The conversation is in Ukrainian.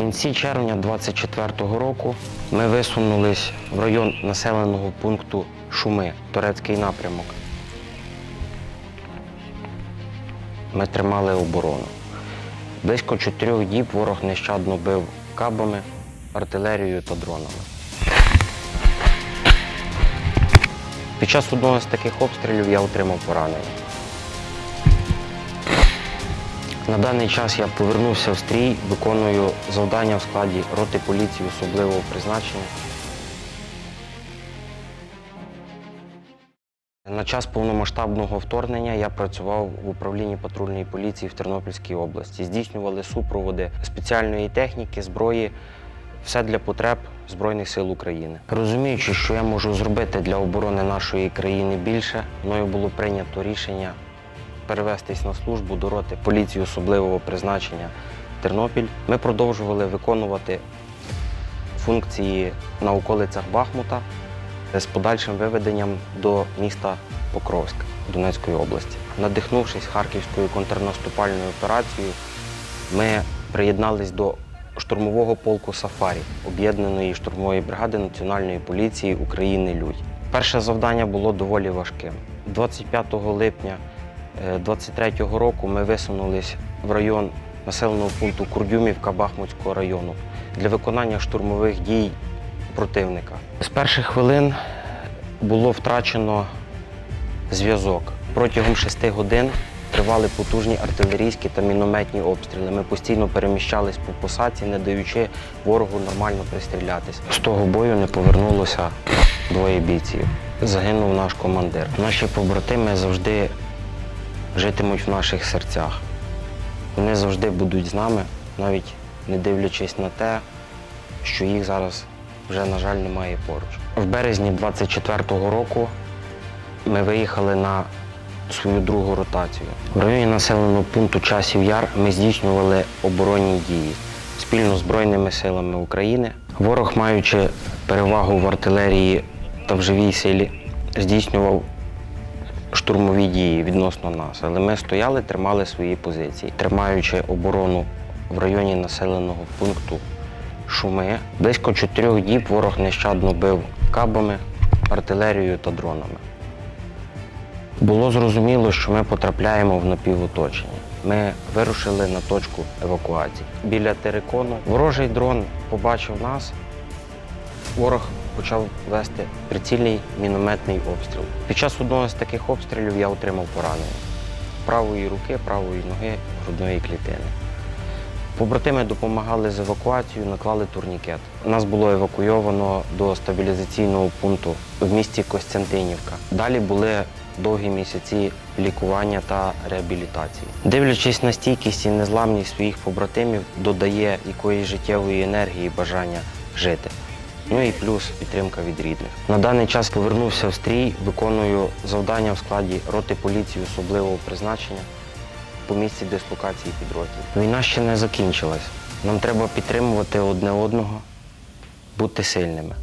кінці червня 24-го року ми висунулись в район населеного пункту Шуми, турецький напрямок. Ми тримали оборону. Близько чотирьох діб ворог нещадно бив кабами, артилерією та дронами. Під час одного з таких обстрілів я отримав поранення. На даний час я повернувся в стрій, виконую завдання в складі роти поліції особливого призначення. На час повномасштабного вторгнення я працював в управлінні патрульної поліції в Тернопільській області. Здійснювали супроводи спеціальної техніки, зброї, все для потреб Збройних сил України. Розуміючи, що я можу зробити для оборони нашої країни більше, мною було прийнято рішення перевестись на службу до роти поліції особливого призначення Тернопіль. Ми продовжували виконувати функції на околицях Бахмута з подальшим виведенням до міста Покровськ Донецької області. Надихнувшись харківською контрнаступальною операцією, ми приєднались до штурмового полку Сафарі об'єднаної штурмової бригади Національної поліції України Людь. Перше завдання було доволі важким. 25 липня 23-го року ми висунулись в район населеного пункту Курдюмівка Бахмутського району для виконання штурмових дій противника. З перших хвилин було втрачено зв'язок. Протягом шести годин тривали потужні артилерійські та мінометні обстріли. Ми постійно переміщались по посадці, не даючи ворогу нормально пристрілятись. З того бою не повернулося двоє бійців. Загинув наш командир. Наші побратими завжди житимуть в наших серцях. Вони завжди будуть з нами, навіть не дивлячись на те, що їх зараз вже, на жаль, немає поруч. В березні 24-го року ми виїхали на свою другу ротацію. В районі населеного пункту Часів Яр ми здійснювали оборонні дії спільно з Збройними силами України. Ворог, маючи перевагу в артилерії та в живій силі, здійснював штурмові дії відносно нас, але ми стояли, тримали свої позиції, тримаючи оборону в районі населеного пункту Шуми. Близько чотирьох діб ворог нещадно бив кабами, артилерією та дронами. Було зрозуміло, що ми потрапляємо в напівоточення. Ми вирушили на точку евакуації. Біля терикону ворожий дрон побачив нас. Ворог почав вести прицільний мінометний обстріл. Під час одного з таких обстрілів я отримав поранення правої руки, правої ноги, грудної клітини. Побратими допомагали з евакуацією, наклали турнікет. Нас було евакуйовано до стабілізаційного пункту в місті Костянтинівка. Далі були довгі місяці лікування та реабілітації. Дивлячись на стійкість і незламність своїх побратимів, додає якоїсь життєвої енергії бажання жити. Ну і плюс підтримка від рідних. На даний час повернувся в стрій, виконую завдання в складі роти поліції особливого призначення по місці дислокації підрозділів. Війна ще не закінчилась. Нам треба підтримувати одне одного, бути сильними.